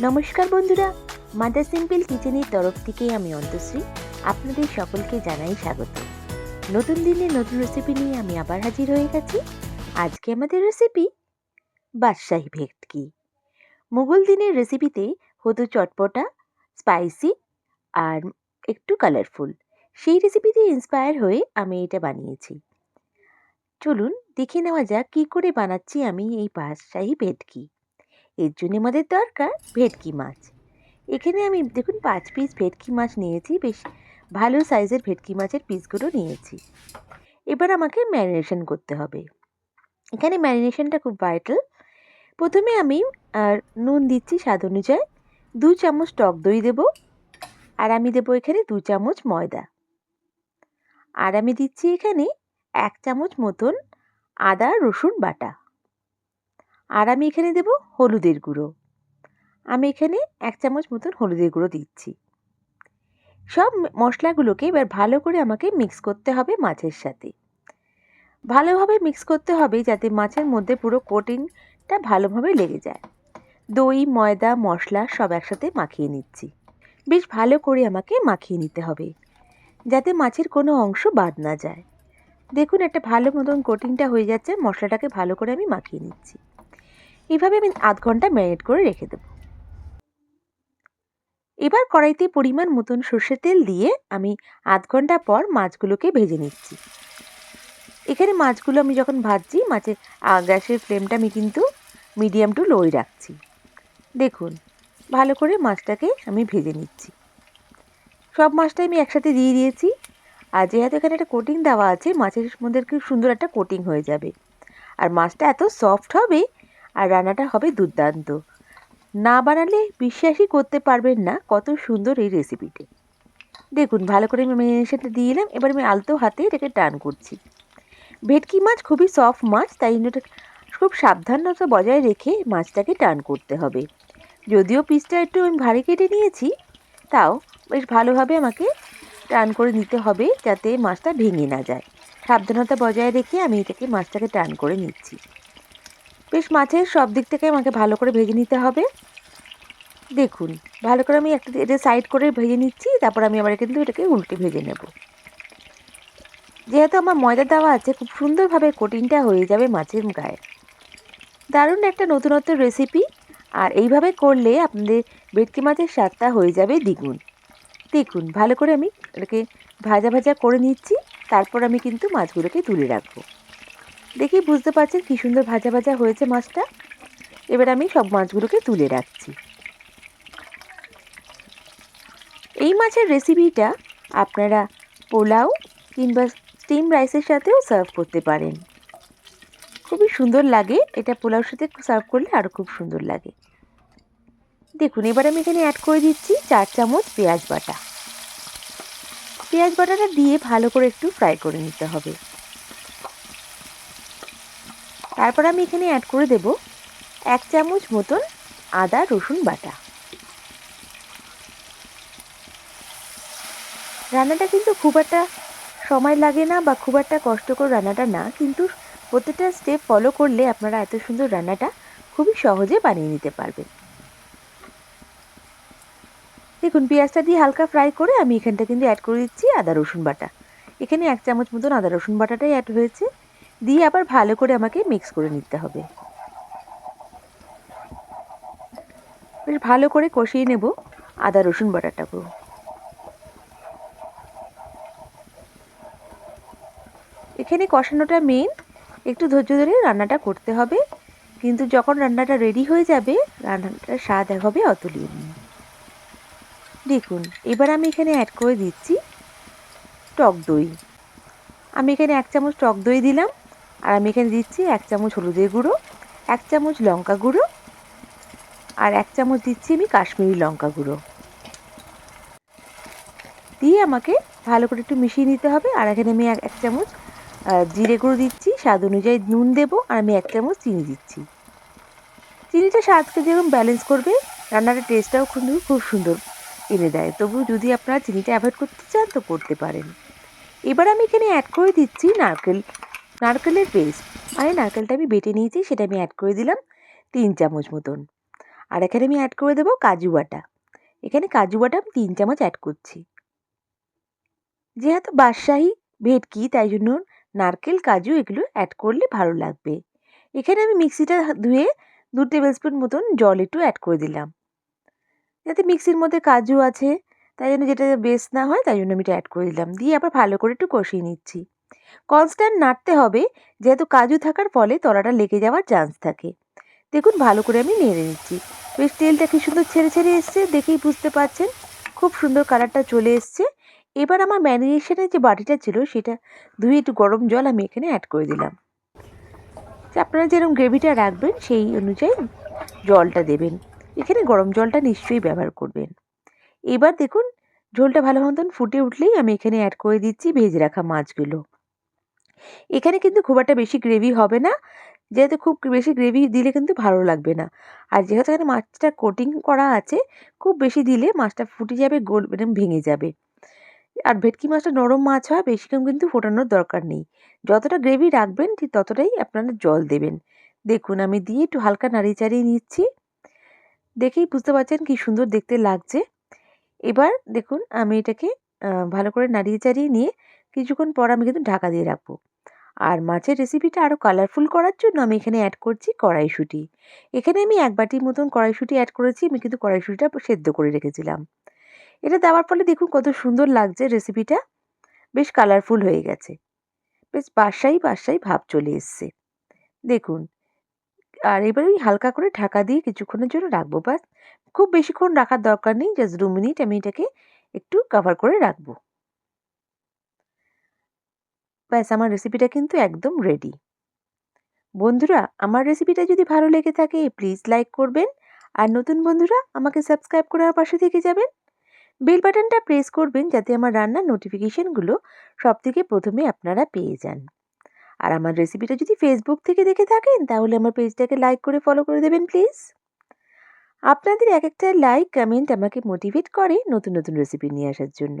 নমস্কার বন্ধুরা mother simple কিচেনের তরফ থেকে আমি অন্তশ্রী আপনাদের সকলকে জানাই স্বাগত। নতুন দিনে নতুন রেসিপি নিয়ে আমি আবার হাজির হয়ে গেছি। আজকে আমাদের রেসিপি বাদশাহী ভেটকি। মুঘল দিনের রেসিপিতে হতো চটপটা স্পাইসি আর একটু কালারফুল সেই রেসিপিতে ইন্সপায়ার হয়ে আমি এটা বানিয়েছি। চলুন দেখে নেওয়া যাক কী করে বানাচ্ছি আমি এই বাদশাহী ভেটকি। এর জন্য আমাদের দরকার ভেটকি মাছ। এখানে আমি দেখুন পাঁচ পিস ভেটকি মাছ নিয়েছি, বেশ ভালো সাইজের ভেটকি মাছের পিসগুলো নিয়েছি। এবার আমাকে ম্যারিনেশন করতে হবে। এখানে ম্যারিনেশনটা খুব ভাইটাল প্রথমে আমি, আর নুন দিচ্ছি স্বাদ অনুযায়ী, দু চামচ টক দই দেবো, আর আমি দেবো এখানে দু চামচ ময়দা। আর আমি দিচ্ছি এখানে এক চামচ মতন আদা রসুন বাটা। আর আমি এখানে দেব হলুদের গুঁড়ো। আমি এখানে এক চামচ মতন হলুদের গুঁড়ো দিচ্ছি। সব মশলাগুলোকে এবার ভালো করে আমাকে মিক্স করতে হবে মাছের সাথে। ভালোভাবে মিক্স করতে হবে যাতে মাছের মধ্যে পুরো কোটিংটা ভালোভাবে লেগে যায়। দই, ময়দা, মশলা সব একসাথে মাখিয়ে নিচ্ছি। বেশ ভালো করে আমাকে মাখিয়ে নিতে হবে যাতে মাছের কোনো অংশ বাদ না যায়। দেখুন একটা ভালো মতন কোটিংটা হয়ে যাচ্ছে, মশলাটাকে ভালো করে আমি মাখিয়ে নিচ্ছি। এভাবে আমি আধ ঘণ্টা ম্যারিনেট করে রেখে দেব। এবার কড়াইতে পরিমাণ মতন সর্ষের তেল দিয়ে আমি আধ ঘণ্টা পর মাছগুলোকে ভেজে নিচ্ছি। এখানে মাছগুলো আমি যখন ভাজছি, মাছের গ্যাসের ফ্লেমটা আমি কিন্তু মিডিয়াম টু লোই রাখছি। দেখুন, ভালো করে মাছটাকে আমি ভেজে নিচ্ছি। সব মাছটাই আমি একসাথে দিয়ে দিয়েছি। আর যেহেতু এখানে একটা কোটিং দেওয়া আছে, মাছের মধ্যে খুব সুন্দর একটা কোটিং হয়ে যাবে। আর মাছটা এত সফট হবে আর রান্নাটা হবে দুর্দান্ত। না বানালে বিশ্বাসই করতে পারবেন না কত সুন্দর এই রেসিপিটি দেখুন, ভালো করে আমি ম্যারিনেশনটা দিয়ে এলাম, এবার আমি আলতো হাতে এটাকে টান করছি। ভেটকি মাছ খুবই সফট মাছ, তাই জন্য এটা খুব সাবধানতা বজায় রেখে মাছটাকে টান করতে হবে। যদিও পিসটা একটু আমি ভারী কেটে নিয়েছি, তাও বেশ ভালোভাবে আমাকে টান করে নিতে হবে যাতে মাছটা ভেঙে না যায়। সাবধানতা বজায় রেখে আমি এটাকে মাছটাকে টান করে নিচ্ছি। বেশ মাছের সব দিক থেকে আমাকে ভালো করে ভেজে নিতে হবে। দেখুন, ভালো করে আমি একটা এটা সাইড করে ভেজে নিচ্ছি, তারপর আমি আবার কিন্তু এটাকে উল্টে ভেজে নেব। যেহেতু আমার ময়দা দেওয়া আছে, খুব সুন্দরভাবে কোটিংটা হয়ে যাবে মাছের গায়ে। দারুণ একটা নতুনত্ব রেসিপি আর এইভাবে করলে আপনাদের ভেটকি মাছের স্বাদটা হয়ে যাবে দ্বিগুণ। দেখুন, ভালো করে আমি এটাকে ভাজা ভাজা করে নিচ্ছি, তারপর আমি কিন্তু মাছগুলোকে তুলে রাখব। দেখি বুঝতে পারছেন কী সুন্দর ভাজা ভাজা হয়েছে মাছটা। এবার আমি সব মাছগুলোকে তুলে রাখছি। এই মাছের রেসিপিটা আপনারা পোলাও কিংবা স্টিম রাইসের সাথেও সার্ভ করতে পারেন। খুবই সুন্দর লাগে। এটা পোলাওর সাথে সার্ভ করলে আরও খুব সুন্দর লাগে। দেখুন, এবার আমি এখানে অ্যাড করে দিচ্ছি চার চামচ পেঁয়াজ বাটা। পেঁয়াজ বাটাটা দিয়ে ভালো করে একটু ফ্রাই করে নিতে হবে। তারপর আমি এখানে অ্যাড করে দেব এক চামচ মতন আদা, রসুন বাটা। রান্নাটা কিন্তু খুব একটা সময় লাগে না বা খুব একটা কষ্টকর রান্নাটা না, কিন্তু প্রত্যেকটা স্টেপ ফলো করলে আপনারা এত সুন্দর রান্নাটা খুবই সহজে বানিয়ে নিতে পারবেন। দেখুন, পেঁয়াজটা দিয়ে হালকা ফ্রাই করে আমি এখানটা কিন্তু অ্যাড করে দিচ্ছি আদা, রসুন বাটা। এখানে এক চামচ মতন আদা, রসুন বাটাটাই অ্যাড হয়েছে। দিয়ে আবার ভালো করে আমাকে মিক্স করে নিতে হবে। বেশ ভালো করে কষিয়ে নেব আদা, রসুন বাটাটাকেও। এখানে কষানোটা মেন একটু ধৈর্য ধরে রান্নাটা করতে হবে। কিন্তু যখন রান্নাটা রেডি হয়ে যাবে, রান্নাটার স্বাদ হবে অতুলনীয়। দেখুন, এবার আমি এখানে অ্যাড করে দিচ্ছি টক দই। আমি এখানে এক চামচ টক দই দিলাম। আর আমি এখানে দিচ্ছি এক চামচ হলুদের গুঁড়ো, এক চামচ লঙ্কা গুঁড়ো, আর এক চামচ দিচ্ছি আমি কাশ্মীরি লঙ্কা গুঁড়ো। দিয়ে আমাকে ভালো করে একটু মিশিয়ে নিতে হবে, আর এখানে আমি এক চামচ জিরে গুঁড়ো দিচ্ছি, স্বাদ অনুযায়ী নুন দেবো, আর আমি এক চামচ চিনি দিচ্ছি। চিনিটা স্বাদকে যেরকম ব্যালেন্স করবে রান্নাটার টেস্টটাও কিন্তু খুব সুন্দর এনে দেয়। তবু যদি আপনারা চিনিটা অ্যাভয়েড করতে চান, তো করতে পারেন। এবার আমি এখানে অ্যাড করে দিচ্ছি নারকেল নারকেলের পেস্ট মানে নারকেলটা আমি বেটে নিয়েছি, সেটা আমি অ্যাড করে দিলাম তিন চামচ মতন। আর এখানে আমি অ্যাড করে দেবো কাজু বাটা। এখানে কাজু বাটা আমি তিন চামচ অ্যাড করছি। যেহেতু বাদশাহী ভেটকি, তাই জন্য নারকেল, কাজু এগুলো অ্যাড করলে ভালো লাগবে। এখানে আমি মিক্সিটা ধুয়ে দু টেবিল স্পুন মতন জল একটু অ্যাড করে দিলাম। যাতে মিক্সির মধ্যে কাজু আছে, তাই জন্য যেটা বেস্ট না হয়, তাই জন্য আমি এটা অ্যাড করে দিলাম। দিয়ে আবার ভালো করে একটু কষিয়ে নিচ্ছি। কনস্ট্যান্ট নাড়তে হবে, যেহেতু কাজু থাকার ফলে তলাটা লেগে যাওয়ার চান্স থাকে। দেখুন, ভালো করে আমি নেড়ে নিচ্ছি। বেশ, তেলটা কি সুন্দর ছেড়ে ছেড়ে এসছে দেখেই বুঝতে পারছেন। খুব সুন্দর কালারটা চলে এসছে। এবার আমার ম্যারিনেশনের যে বাটিটা ছিল, সেটা ধুয়ে একটু গরম জল আমি এখানে অ্যাড করে দিলাম। আপনারা যেরকম গ্রেভিটা রাখবেন, সেই অনুযায়ী জলটা দেবেন। এখানে গরম জলটা নিশ্চয়ই ব্যবহার করবেন। এবার দেখুন, ঝোলটা ভালো মতন ফুটে উঠলেই আমি এখানে অ্যাড করে দিচ্ছি, ভেজে রাখা মাছগুলো। এখানে কিন্তু খুব একটা বেশি গ্রেভি হবে না। যেহেতু খুব বেশি গ্রেভি দিলে কিন্তু ভালো লাগবে না। আর যেহেতু এখানে মাছটা কোটিং করা আছে, খুব বেশি দিলে মাছটা ফুটে যাবে, গোল ভেঙে যাবে। আর ভেটকি মাছটা নরম মাছ হয় বেশিক্ষণ কিন্তু ফোটানোর দরকার নেই। যতটা গ্রেভি রাখবেন, ঠিক ততটাই আপনারা জল দেবেন। দেখুন, আমি দিয়ে একটু হালকা নাড়িয়ে চাড়িয়ে নিচ্ছি। দেখেই বুঝতে পারছেন কি সুন্দর দেখতে লাগছে। এবার দেখুন, আমি এটাকে ভালো করে নাড়িয়ে চাড়িয়ে নিয়ে কিছুক্ষণ পর আমি কিন্তু ঢাকা দিয়ে রাখব। আর মাছের রেসিপিটা আরও কালারফুল করার জন্য আমি এখানে অ্যাড করছি কড়াইশুঁটি। এখানে আমি এক বাটির মতন কড়াইশুঁটি অ্যাড করেছি, আমি কিন্তু কড়াইশুঁটিটা সেদ্ধ করে রেখেছিলাম। এটা দেওয়ার ফলে দেখুন কত সুন্দর লাগছে রেসিপিটা বেশ কালারফুল হয়ে গেছে। বেশ বাসাই বাসাই ভাব চলে এসছে। দেখুন, আর এবার ওই হালকা করে ঢাকা দিয়ে কিছুক্ষণের জন্য রাখব বাস খুব বেশিক্ষণ রাখার দরকার নেই জাস্ট দু মিনিট আমি এটাকে একটু কভার করে রাখব। ব্যাস, আমার রেসিপিটা কিন্তু একদম রেডি বন্ধুরা, আমার রেসিপিটা যদি ভালো লেগে থাকে প্লিজ লাইক করবেন। আর নতুন বন্ধুরা, আমাকে সাবস্ক্রাইব করার পাশে থেকে যাবেন। বেল বাটনটা প্রেস করবেন যাতে আমার রান্নার নোটিফিকেশনগুলো সব থেকে প্রথমে আপনারা পেয়ে যান। আর আমার রেসিপিটা যদি ফেসবুক থেকে দেখে থাকেন, তাহলে আমার পেজটাকে লাইক করে ফলো করে দেবেন প্লিজ আপনাদের এক একটা লাইক কমেন্ট আমাকে মোটিভেট করে নতুন নতুন রেসিপি নিয়ে আসার জন্য।